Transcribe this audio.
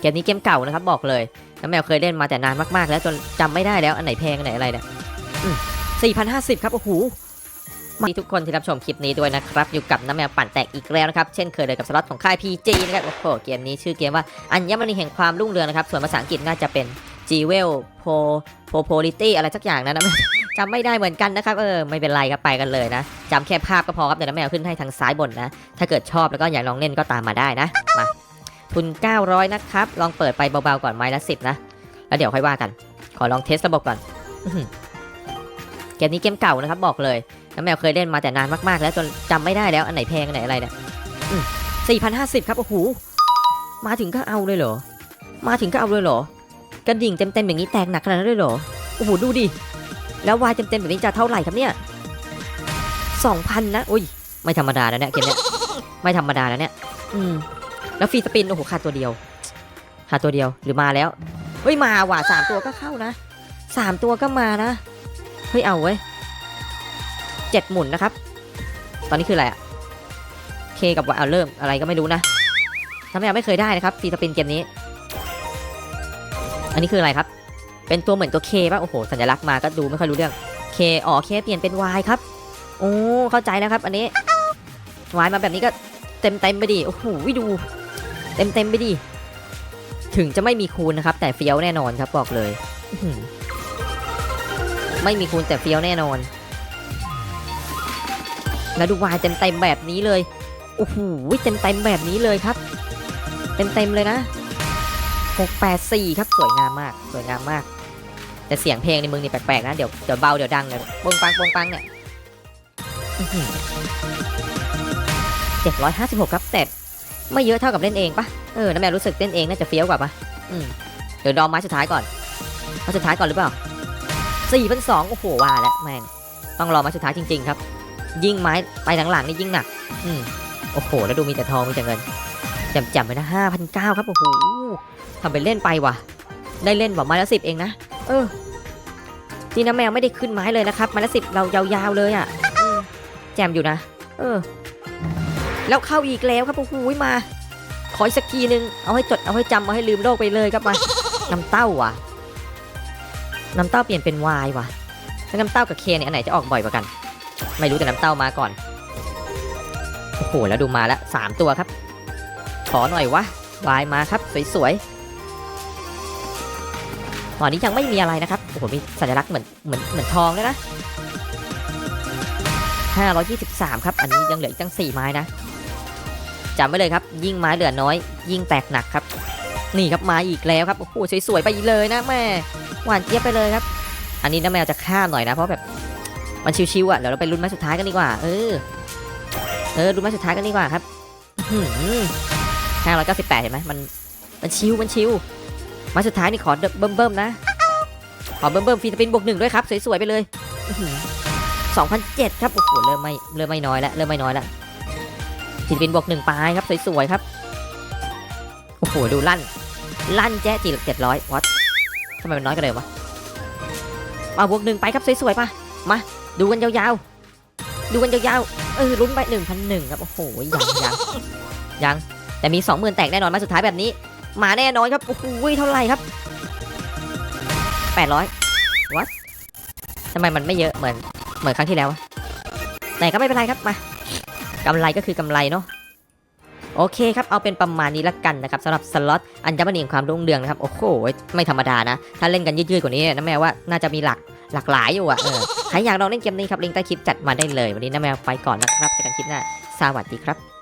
เกมนี้เกมเก่านะครับบอกเลยน้าแมวเคยเล่นมาแต่นานมากๆ แล้วจนจำไม่ได้แล้วอันไหนแพงอันไหนอะไรเนี่ยสี่พันห้าสิบครับโอ้โหมาทุกคนที่รับชมคลิปนี้ด้วยนะครับ อยู่กับน้าแมวปั่นแตกอีกแล้วนะครับ เช่นเคยเลยกับสล็อตของค่าย PG นะครับโอ้โหเกมนี้ชื่อเกมว่าอัญมณีแห่งความรุ่งเรืองนะครับ ส่วนภาษาอังกฤษน่าจะเป็น g w e l po Polity อะไรสักอย่างนะนะจำไม่ได้เหมือนกันนะครับเออไม่เป็นไรครับไปกันเลยนะจำแค่ภาพก็พอครับเดี๋ยวน้าแมวขึ้นให้ทางซ้ายบนนะ ถ้าเกิดชอบแล้วก็อยากลองเล่นก็ตามมาได้นะมา ทุน 900 นะครับ ลองเปิดไปเบาๆก่อนไม้ละ 10 นะ แล้วเดี๋ยวค่อยว่ากัน ขอลองเทสระบบก่อนเกมนี้เกมเก่านะครับบอกเลยน้าแมวเคยเล่นมาแต่นานมากๆ แล้วจนจำไม่ได้แล้วอันไหนแพงอันไหนอะไรเนี่ยสี่พันห้าสิบครับ โอ้โห มาถึงก็เอาเลยเหรอ มาถึงก็เอาเลยเหรอกระดิ่งเต็มๆอย่างนี้แตกหนักขนาดนั้นเลยเหรอ โอ้โห ดูดิ แล้ววายเต็มๆแบบนี้จะเท่าไหร่ครับเนี่ยสองพันนะ อุ้ย ไม่ธรรมดานะเนี่ยเกมเนี้ย ไม่ธรรมดาแล้วเนี่ย อืม แล้วฟรีสปิน โอ้โห ขาดตัวเดียว ขาดตัวเดียวหรือมาแล้ว เฮ้ย มาว่ะสามตัวก็เข้านะสามตัวก็มานะ เฮ้ย เอาเว้ยเจ็ดหมุนนะครับ ตอนนี้คืออะไรอะเคกับวายเอาเริ่มอะไรก็ไม่รู้นะทำไมยังไม่เคยได้นะครับฟรีสปินเกมนี้ อันนี้คืออะไรครับ เป็นตัวเหมือนตัวเคป่ะ โอ้โห สัญลักษณ์มาก็ดูไม่ค่อยรู้เรื่องเคอ๋อเคเปลี่ยนเป็น Y ครับ โอ้ เข้าใจแล้วครับ อันนี้ Y มาแบบนี้ก็ เต็มเต็มไปดิโอ้โหดู เต็มเต็มไปดิถึงจะไม่มีคูณนะครับ แต่เฟี้ยวแน่นอนครับบอกเลยไม่มีคูณแต่เฟี้ยวแน่นอน แล้วดู Y เต็มเต็มแบบนี้เลยโอ้โหเต็มเต็มแบบนี้เลยครับ เต็มเต็มเลยนะ684ครับสวยงามมาก สวยงามมาก แต่เสียงเพลงในมึงนี่แปลกๆนะเดี๋ยวเดี๋ยวเบาเดี๋ยวดังเนี่ยปงปังปงปังเนี่ย เจ็ดร้อยห้าสิบหกครับ แต่ไม่เยอะเท่ากับเล่นเองปะเออน้าแมวรู้สึกเล่นเองน่าจะเฟี้ยวกว่าปะอืมเดี๋ยวดอมไม้สุดท้ายก่อนไม้สุดท้ายก่อนหรือเปล่าสี่พันสองโอ้โหว่าแล้วแม่งต้องรอไม้สุดท้ายจริง ๆ ครับ ยิ่งไม้ไปหลังๆนี่ยิ่งหนัก อืมโอ้โห แล้วดูมีแต่ทองมีแต่เงินจำๆไปนะห้าพันเก้าครับโอ้โหทำไปเล่นไปว่ะ ได้เล่นบอกไม้ละสิบเองนะเออนี่นะแมวไม่ได้ขึ้นไม้เลยนะครับไม้ละสิบเรายาวๆเลยอะแจมอยู่นะ เออ แล้วเข้าอีกแล้วครับโอ้โหมาขออีกสักทีนึงเอาให้จดเอาให้จำเอาให้ลืมโลกไปเลยครับมาน้ำเต้าว่ะน้ำเต้าเปลี่ยนเป็นวายว่ะแล้วน้ำเต้ากับเคเนี่ยอันไหนจะออกบ่อยกว่ากัน ไม่รู้แต่น้ำเต้ามาก่อนโอ้โหแล้วดูมาแล้วสามตัวครับ ขอหน่อยวะวายมาครับ สวยๆตอนนี้ยังไม่มีอะไรนะครับโอ้โหมีสัญลักษณ์เหมือนเหมือนเหมือนทองเลยนะ523 ครับ อันนี้ยังเหลืออีกตั้ง 4 ไม้นะ จำไว้เลยครับ ยิ่งไม้เหลือน้อย ยิ่งแตกหนักครับ นี่ครับมาอีกแล้วครับโอ้โหสวยๆไปเลยนะแม่หวานเจี๊ยบไปเลยครับ อันนี้น้าแมวจะข้ามหน่อยนะเพราะแบบมันชิวๆอะเดี๋ยวเราไปลุ้นไม้สุดท้ายกันดีกว่า เออเออลุ้นไม้สุดท้ายกันดีกว่าครับห้าร้อยเก้าสิบแปดเห็นไหมมันมันชิวมันชิวไม้สุดท้ายนี่ขอเบิ่มเบิ่มๆนะขอเบิ่มเบิ่มๆฟีนสปินบวกหนึ่งด้วยครับสวยๆไปเลยสองพันเจ็ดครับโอ้โหเริ่มไม่เริ่มไม่น้อยแล้วเริ่มไม่น้อยแล้ว ฟีนสปินบวกหนึ่งปลายครับสวยๆครับ โอ้โหดูลั่น ลั่นแจ๊จีเจ็ดร้อยวัดทำไมมันน้อยกันเลยวะมาบวกหนึ่งไปครับสวยๆป่ะมา ดูกันยาวๆ ดูกันยาวๆ เออลุ้นไปหนึ่งพันหนึ่งครับ โอ้โห ยังยังยัง แต่มีสองหมื่นแตกแน่นอนมาสุดท้ายแบบนี้ มาแน่นอนครับ โอ้โหเท่าไหร่ครับแปดร้อยวัดทำไมมันไม่เยอะเหมือนเหมือนครั้งที่แล้ววะแต่ก็ไม่เป็นไรครับ มา กำไรก็คือกำไรเนาะโอเคครับ เอาเป็นประมาณนี้ละกันนะครับสำหรับสล็อตอัญมณีแห่งความรุ่งเรืองนะครับ โอ้โห ไม่ธรรมดานะ ถ้าเล่นกันยืดๆกว่านี้นะแม่ว่าน่าจะมีหลักหลากหลายอยู่อะเออใครอยากลองเล่นเกมนี้ครับลิงก์ใต้คลิปจัดมาได้เลย วันนี้นะแมวไปก่อนนะครับเจอกันคลิปหน้าสวัสดีครับ